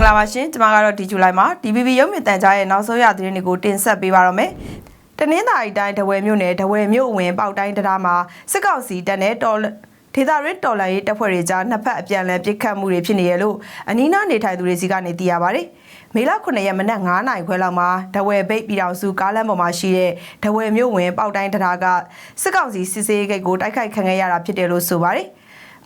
င်္ဂလာပါရှင်ကျွန်မကတော့ဒီဇူလိုင်မှာ DVB ရုပ်မြင်သံကြားရဲ့နောက်ဆုံးရသတင်းတွေကိုတင်ဆက်ပေးပါတော့မယ်တနင်္သာရီတိုင်းဒဝယ်မြို့နယ်ဒဝယ်မြို့အဝင်ပေါက်တိုင်းတရားမှာစစ်ကောင်စီတပ်နဲ့တော်ဒေသရင်းတော်လှန်ရေးတပ်ဖွဲ့တွေကြားနှစ်ဖက်အပြန်အလှန်ပစ်ခတ်မှုတွေဖြစ်နေရလို့အနီးနားနေထိုင်သူတွေစီကနေသိရပါတယ်မေလ9ရက်မနက်9နာရီခွဲလောက်မှာဒဝယ်ဘိတ်ပြည်တော်စုကားလမ်းပေါ်မှာရှိတဲ့ဒဝယ်မြို့ဝင်ပေါက်တိုင်းတရားကစစ်ကောင်စီစစ်စေးဂိတ်ကိုတိုက်ခိုက်ခံခဲ့ရတာဖြစ်တယ်လို့ဆိုပါတယ်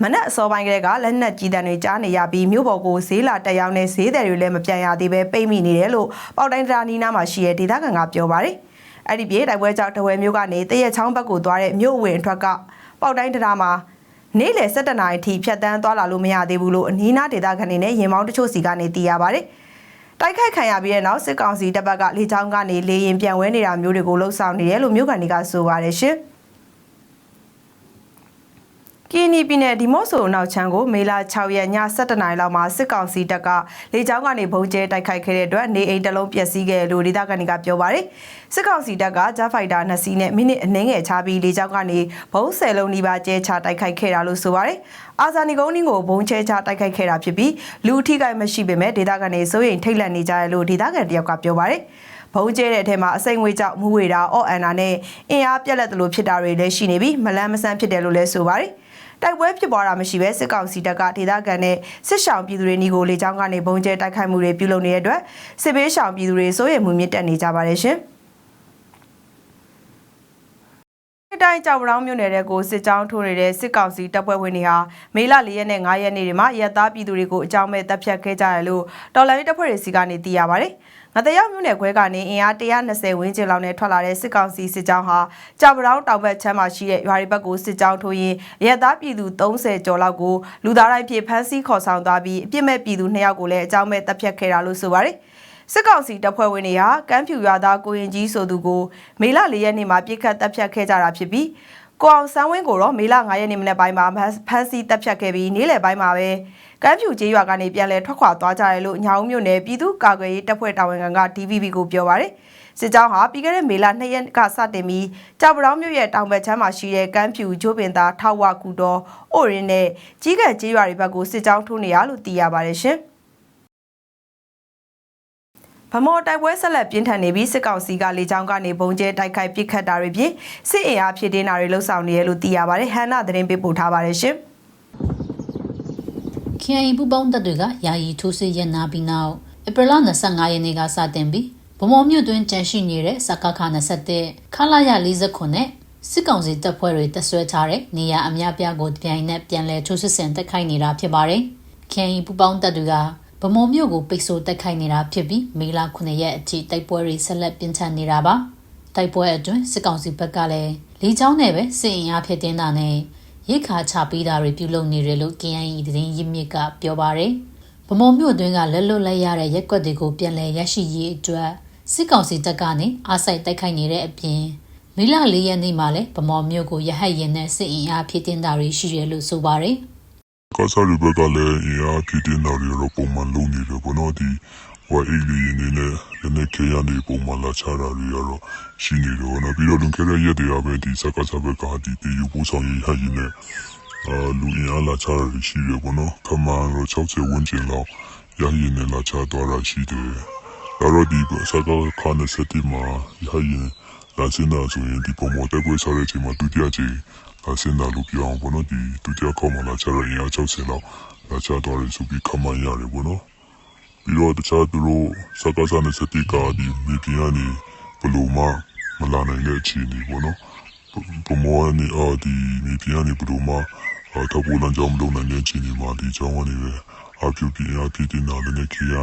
မနက်အစောပိုင်းကလေးကလက်နက်ကြီးတန်တွေကြားနေရပြီးမြို့ပေါ်ကိုဈေးလာတက်ရောက်နေဈေးတယ်တွေလည်းမပြန်ရသေးပဲပိတ်မိနေတယ်လို့ပေါက်တိုင်းတရားနီးနားမှာရှိတဲ့ဒေသခံကပြောပါတယ်။အဲ့ဒီပြေတိုက်ပွဲကြောင့်တဝယ်မြို့ကနေတရက်ချောင်းဘက်ကိုသွားတဲ့မြို့ဝင်အထွက်ကပေါက်တိုင်းတရားမှာနေ့လယ်7နာရီထိဖြတ်တန်းသွားလာလို့မရသေးဘူးလို့အနီးနားဒေသခံတွေနဲ့ရင်မောင်းတချို့စီကနေသိရပါတယ်။တိုက်ခိုက်ခံရပြီးတဲ့နောက်စစ်ကောင်စီတပ်ဘက်ကလေကြောင်းကနေလေရင်ပြန်ဝဲနေတာမျိုးတွေကိုလှုပ်ဆောင်နေတယ်လို့မြို့ကန်တွေကဆိုပါတယ်ရှင်။ ကီနီပြည်နယ်ဒီမော့ဆိုအနောက်ချမ်းကိုမေလ6ရက်ည7:00နာရီလောက်မှာစစ်ကောင်စီတပ်ကလေကြောင်းကနေဘုံကျဲတိုက်ခိုက်ခဲ့တဲ့အတွက်နေအိမ်တစ်လုံးပျက်စီးခဲ့လို့ဒေသခံတွေကပြောပါတယ်။စစ်ကောင်စီတပ်ကဂျာဖိုက်တာ2စီးနဲ့မိနစ်အနည်းငယ်ချပြီးလေကြောင်းကနေဘုံ10လုံးနီးပါးကျဲချတိုက်ခိုက်ခဲ့တာလို့ဆိုပါတယ်။အာဇာနည်ကုန်းင်းကိုဘုံကျဲချတိုက်ခိုက်ခဲ့တာဖြစ်ပြီးလူအထိကိမရှိပေမဲ့ဒေသခံတွေစိုးရိမ်ထိတ်လန့်နေကြရလို့ဒေသခံတယောက်ကပြောပါတယ်။ဘုံကျဲတဲ့အထက်မှာအစိမ့်ငွေကြောင့်မူဝေတာအော့အန်နာနဲ့အင်အားပြက်လက်တယ်လို့ဖြစ်တာတွေလည်းရှိနေပြီးမလန်းမဆန်းဖြစ်တယ်လို့လည်းဆိုပါတယ်။ တိုက်ပွဲဖြစ်ပွားတာမရှိဘဲစစ်ကောင်စီတပ်ကဒေသခံနဲ့စစ်ရှောင်ပြည်သူတွေနီကိုလေကြောင်းကနေဘုံကျဲတိုက်ခိုက်မှုတွေပြုလုပ်နေတဲ့အတွက်စစ်ဘေးရှောင်ပြည်သူတွေစိုးရိမ်မှုမြင့်တက်နေကြပါတယ်ရှင်။ တိုင်းကြောင်ပတောင်းမြို့နယ်တဲ့ကိုစစ်ကြောင်းထိုးနေတဲ့စစ်ကောင်စီတပ်ဖွဲ့ဝင်တွေဟာမေလ၄ရက်နဲ့၅ရက်နေ့တွေမှာရက်သားပြည်သူတွေကိုအကြောင်းမဲ့တပ်ဖြတ်ခဲ့ကြတယ်လို့တော်လိုင်းတပ်ဖွဲ့တွေစီကနေသိရပါတယ်။ငတရောက်မြို့နယ်ခွဲကနေအင်အား120ဝန်းကျင်လောက်နဲ့ထွက်လာတဲ့စစ်ကောင်စီစစ်ကြောင်းဟာကြောင်ပတောင်းတောင်ဘက်ချမ်းမှာရှိတဲ့ရွာတွေဘက်ကိုစစ်ကြောင်းထိုးရင်းရက်သားပြည်သူ30ကျော်လောက်ကိုလူသားတိုင်းဖြစ်ဖမ်းဆီးခေါ်ဆောင်သွားပြီးအပြစ်မဲ့ပြည်သူ2ယောက်ကိုလည်းအကြောင်းမဲ့တပ်ဖြတ်ခဲ့တာလို့ဆိုပါတယ်။ စစ်ကောင်စီတပ်ဖွဲ့ဝင်တွေဟာကမ်းဖြူရွာသားကိုရင်ကြီးဆိုသူကိုမေလ၄ရက်နေ့မှာပြစ်ခတ်တပ်ဖြတ်ခဲ့ကြတာဖြစ်ပြီးကိုအောင်ဆန်းဝင်းကိုတော့မေလ9ရက်နေ့မနေ့ပိုင်းမှာဖမ်းဆီးတပ်ဖြတ်ခဲ့ပြီးနေ့လယ်ပိုင်းမှာပဲကမ်းဖြူကျေးရွာကနေပြန်လည်ထွက်ခွာသွားကြတယ်လို့ညောင်မြို့နယ်ပြည်သူ့ကာကွယ်ရေးတပ်ဖွဲ့တာဝန်ခံက DVB ကိုပြောပါရယ်စစ်ကြောင်းဟာပြီးခဲ့တဲ့မေလ2ရက်ကစတင်ပြီးကြောက်ပတောင်းမြို့ရဲ့တောင်ဘက်ချမ်းမှာရှိတဲ့ကမ်းဖြူဂျိုးပင်သားထောက်ဝကူတော်အိုရင်နဲ့ကြီးကဲကျေးရွာတွေဘက်ကိုစစ်ကြောင်းထိုးနေရလို့သိရပါတယ်ရှင်။ ဗမော်တိုက်ပွဲဆက်လက်ပြင်းထန်နေပြီးစစ်ကောင်စီကလေကြောင်းကနေဘုံကျဲတိုက်ခိုက်ပစ်ခတ်တာတွေပြင်စစ်အင်အားဖြည့်တင်းတာတွေလှုပ်ဆောင်နေရလို့သိရပါတယ်ဟန်နာသတင်းပေးပို့ထားပါတယ်ရှင် KIA ပူပေါင်းတပ်တွေကယာယီထိုးစစ်ရနာပြီးနောက်ဧပြီလ25ရက်နေ့ကစတင်ပြီးဗမော်မြို့တွင်ကြန့်ရှိနေတဲ့စကခ27ခလာရ49နဲ့စစ်ကောင်စီတပ်ဖွဲ့တွေတပ်ဆွဲထားတဲ့နေရာအများပြားကိုပြိုင်နဲ့ပြန်လည်ထိုးစစ်ဆင်တက်ခိုက်နေတာဖြစ်ပါတယ်။ KIA ပူပေါင်းတပ်တွေက ဗမော်မြို့ကိုပိတ်ဆို့တက်ခိုက်နေတာဖြစ်ပြီးမေလ9ရက်အထိတိုက်ပွဲတွေဆက်လက်ပြင်းထန်နေတာပါ။တိုက်ပွဲအတွင်းစစ်ကောင်စီဘက်ကလည်းလေကြောင်းနဲ့ပဲစစ်အင်အားဖြစ်တင်းတာနဲ့ရိတ်ခါချပေးတာတွေပြုလုပ်နေတယ်လို့ KNY သတင်းရင်းမြစ်ကပြောပါရယ်ဗမော်မြို့တွင်းကလက်လွတ်လက်ရတဲ့ရက်ွက်တွေကိုပြန်လည်ရရှိရေးအတွက်စစ်ကောင်စီတပ်ကနေအားစိုက်တိုက်ခိုက်နေတဲ့အပြင်မေလ၄ရက်နေ့မှာလည်းဗမော်မြို့ကိုရဟတ်ရင်နဲ့စစ်အင်အားဖြည့်တင်တာတွေရှိတယ်လို့ဆိုပါရယ် ကာဆာရီဘက်ကလည်းအင်အားဖြည့်တင်တာတွေတော့ပုံမှန်လုပ်နေတယ်ဘောနော်ဒီဟိုအေးလီနေနဲ့လည်းနေခေရနေပုံမှန်လာချတာတွေကတော့ရှိနေတယ်ဘောနော်ပြီးတော့လွန်ခဲ့တဲ့ရက်တွေကပဲဒီစကားစဘက်ကဒီတီယူပူဆောင်ရေးဟရင်နဲ့အာလူအင်အားလာချတာတွေရှိတယ်ဘောနော်ခမန်တော့60ဝန်းကျင်လောက်ရရင်နဲ့လာချသွားတာရှိတယ်ဒါတော့ဒီစကားခါနေစတိမှာရရင်လာစင်တာဆိုရင်ဒီပုံမတက်ပွဲစားတဲ့အချိန်မှာဒုတိယကြိမ် အစင်တာလို့ပြောအောင်ဘောနော်ဒီဒုတိယခေါက်မှာလာချရရင်အ60လောက်လာချသွားတယ်ဆိုပြီးခမန်ရတယ်ဘောနော်ပြီးတော့တခြားသူတို့စကားစားနဲ့စတိကာဒီမိပြန်ကနေဘလို့မှမလာနိုင်တဲ့အခြေအနေဘောနော်ဘမောနေအာဒီမိပြန်ကနေဘလို့မှအထပ်ပေါ်လမ်းကြောင်းမလုပ်နိုင်တဲ့အခြေအနေမှာဒီကြောင်းကနေပဲအပြုတ်ပြအဖြစ်တင်တာလည်းခေယာ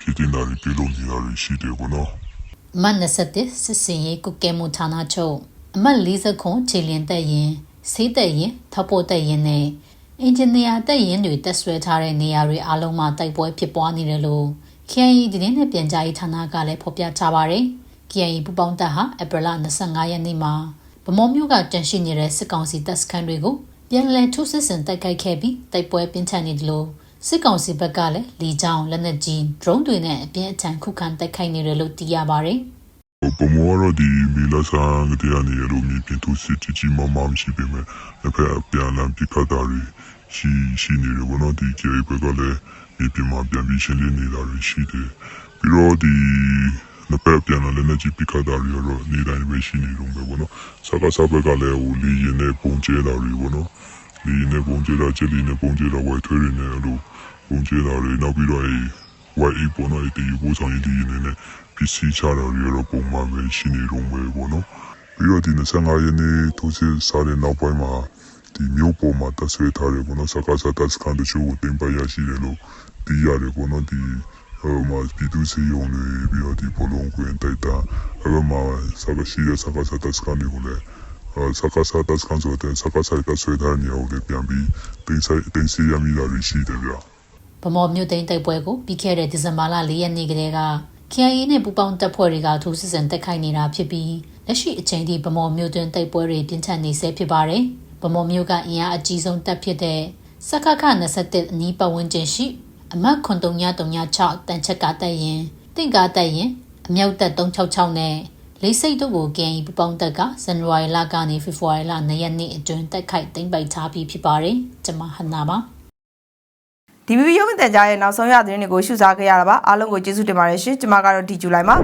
ဖြစ်တင်တာတွေပြုလုပ်နေတာရှိတယ်ဘောနော်အမတ်27စစ်စင်ရေးကုကဲမှုဌာနချုပ်အမတ်40ခွန်ခြေလျင်တက်ရင် ဆေးတက်ရင်ထောက်ပို့တက်ရင်နဲ့အင်ဂျင်နီယာတက်ရင်တွေတက်ဆွဲထားတဲ့နေရာတွေအားလုံးမှာတိုက်ပွဲဖြစ်ပွားနေတယ်လို့ KNY တင်းနဲ့ပြန်ကြားရေးဌာနကလည်းဖော်ပြထားပါတယ်။ KNY ပူပေါင်းတပ်ဟာဧပြီလ25ရက်နေ့မှာဗမော်မြို့ကတန်ရှိနေတဲ့စစ်ကောင်စီတပ်စခန်းတွေကိုပြန်လည်ထိုးစစ်ဆင်တိုက်ခိုက်ခဲ့ပြီးတိုက်ပွဲပြင်းထန်နေတယ်လို့စစ်ကောင်စီဘက်ကလည်းလီကြောင်လက်နက်ကြီး drone တွေနဲ့အပြင်းအထန်ခုခံတိုက်ခိုက်နေတယ်လို့သိရပါတယ်။ ပမောရဒီမီလာဆန်ကတရားနေရလို့မြင်ပြသူစစ်ချီမမမရှိပေမဲ့တစ်ဖက်အပြန်အလှန်ပြခတ်တာတွေရှိရှိနေတယ်ဘောနော်ဒီကျေဘက်ကလည်းဒီပြင်မှာပြန်ပြီးရှင်းလင်းနေတာတွေရှိတယ်ပြီးတော့ဒီနှစ်ပတ်ပြန်လာလည်းလက်ကြီးပိခတ်တာတွေကတော့နေတိုင်းပဲရှိနေတော့ပဲပေါ့နော်စကားစဘက်ကလည်းဟိုလီရင်နဲ့ပုံကျဲတာတွေပေါ့နော်လီရင်နဲ့ပုံကျဲတာချက်လီနဲ့ပုံကျဲတာဝိုက်ထွေးတွေနဲ့အဲ့လိုပုံကျဲတာတွေနောက်ပြီးတော့အဲဝိုက်အေးပေါ့နော်ဒီပို့ဆောင်ရေးလီရင်နဲ့ပ စ္စည်းချတာတွေကတော့ပုံမှန်ပဲရှိနေတော့ပဲပေါ့နော်ပြီးတော့ဒီ25ရက်နေ့ထိုးစစ်စားတဲ့နောက်ပိုင်းမှာဒီမျိုးပေါ်မှာတဆွေးထားတယ်ပေါ့နော်စကားစတက်စကန်တချို့ကိုတင်ပရရှိတယ်လို့သိရတယ်ပေါ့နော်ဒီဟိုမှာပြည်သူစီယုံတွေပြီးတော့ဒီဘလုံးကွင်းတိုက်တာအဲ့မှာစကားရှိတဲ့စကားစတက်စကန်တွေကိုလည်းအဲစကားစတက်စကန်ဆိုတဲ့စကားဆိုင်ကဆွေးထားနေအောင်လည်းပြန်ပြီးတင်ဆိုင်တင်စီရမိတာတွေရှိတယ်ဗျဗမော်မြို့သိမ်းတိုက်ပွဲကိုပြီးခဲ့တဲ့ဒီဇင်ဘာလ၄ရက်နေ့ကတည်းက KIA နဲ့ပူးပေါင်းတပ်ဖွဲ့တွေကထိုးစစ်ဆင်တိုက်ခိုက်နေတာဖြစ်ပြီးလက်ရှိအချိန်ထိဗမော်မြို့တွင်တိုက်ပွဲတွေပြင်းထန်နေဆဲဖြစ်ပါတယ်။ဗမော်မြို့ကအင်အားအကြီးဆုံးတပ်ဖြစ်တဲ့စခခ27အနီးပတ်ဝန်းကျင်ရှိအမတ်9336တန်ချက်ကတပ်ရင်တင့်ကားတပ်ရင်အမြောက်တပ်366နဲ့လေးစိတ်တို့ကို KIA ပူးပေါင်းတပ်ကဇန်နဝါရီလကနေဖေဖော်ဝါရီလ2ရက်နေ့အတွင်းတိုက်ခိုက်သိမ်းပိုက်ထားပြီးဖြစ်ပါတယ်။ကျွန်မဟန်နာ ပါ DVB ရုပ်မြင်သံကြားရဲ့နောက်ဆုံးရသတင်းတွေကိုရှုစားခဲ့ရတာပါအားလုံးကိုကျေးဇူးတင်ပါတယ်ရှင်ကျွန်မကတော့ဒီဂျူလိုက်ပါ